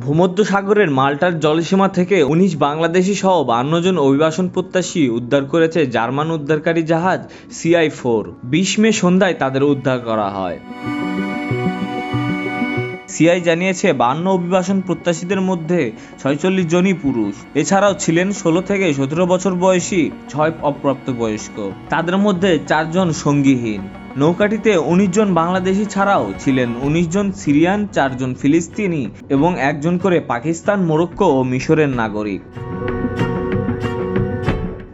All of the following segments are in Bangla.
ভূমধ্যসাগরের মাল্টার জলসীমা থেকে উনিশ বাংলাদেশি সহ বান্ন জন অভিবাসন প্রত্যাশী উদ্ধার করেছে জার্মান উদ্ধারকারী জাহাজ সিআই ফোর। বিশ মে সন্ধ্যায় তাদের উদ্ধার করা হয়। সিআই জানিয়েছে, বান্ন অভিবাসন প্রত্যাশীদের মধ্যে ছয়চল্লিশ জনই পুরুষ। এছাড়াও ছিলেন ষোলো থেকে সতেরো বছর বয়সী ছয় অপ্রাপ্তবয়স্ক। তাদের মধ্যে চারজন সঙ্গীহীন। নৌকাটিতে উনিশ জন বাংলাদেশি ছাড়াও ছিলেন উনিশ জন সিরিয়ান চারজন ফিলিস্তিনি এবং একজন করে পাকিস্তান, মোরক্কো ও মিশরের নাগরিক।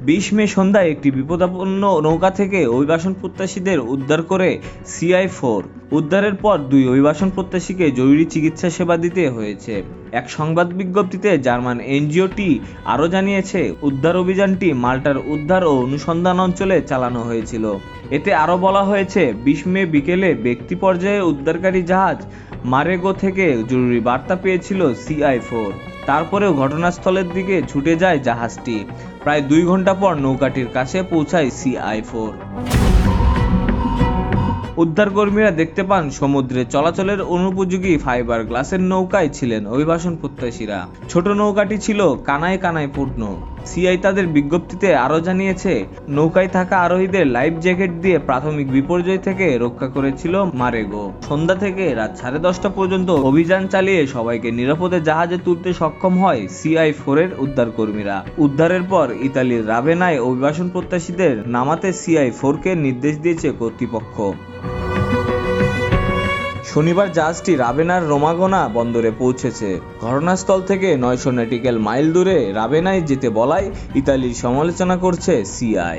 বিশ মে সন্ধ্যায় একটি বিপদাপন্ন নৌকা থেকে অভিবাসন প্রত্যাশীদের উদ্ধার করে সিআই ফোর। উদ্ধারের পর দুই অভিবাসন প্রত্যাশীকে জরুরি চিকিৎসা সেবা দিতে হয়েছে। এক সংবাদ বিজ্ঞপ্তিতে জার্মান এনজিওটি আরও জানিয়েছে, উদ্ধার অভিযানটি মাল্টার উদ্ধার ও অনুসন্ধান অঞ্চলে চালানো হয়েছিল। এতে আরও বলা হয়েছে, বিশ মে বিকেলে ব্যক্তি পর্যায়ে উদ্ধারকারী জাহাজ মারেগো থেকে জরুরি বার্তা পেয়েছিল সিআই ফোর। তারপরেও ঘটনাস্থলের দিকে ছুটে যায় জাহাজটি। প্রায় দুই ঘণ্টা পর নৌকাটির কাছে পৌঁছায় সিআই ফোর। উদ্ধারকর্মীরা দেখতে পান সমুদ্রে চলাচলের অনুপযোগী ফাইবার গ্লাসের নৌকায় ছিলেন অভিবাসন প্রত্যাশীরা। ছোট নৌকাটি ছিল কানায় কানায় পূর্ণ। সিআই তাদের বিজ্ঞপ্তিতে আরও জানিয়েছে, নৌকায় থাকা আরোহীদের লাইফ জ্যাকেট দিয়ে প্রাথমিক বিপর্যয় থেকে রক্ষা করেছিল মারেগো। সন্ধ্যা থেকে রাত সাড়ে দশটা পর্যন্ত অভিযান চালিয়ে সবাইকে নিরাপদে জাহাজে তুলতে সক্ষম হয় সিআই ফোরের উদ্ধারকর্মীরা। উদ্ধারের পর ইতালির রাবেনায় অভিবাসন প্রত্যাশীদের নামাতে সিআই ফোরকে নির্দেশ দিয়েছে কর্তৃপক্ষ। শনিবার জাহাজটি রাবেনার রোমাগোনা বন্দরে পৌঁছেছে। ঘটনাস্থল থেকে নয়শো নটিক্যাল মাইল দূরে রাবেনায় যেতে বলায় ইতালির সমালোচনা করছে সিআই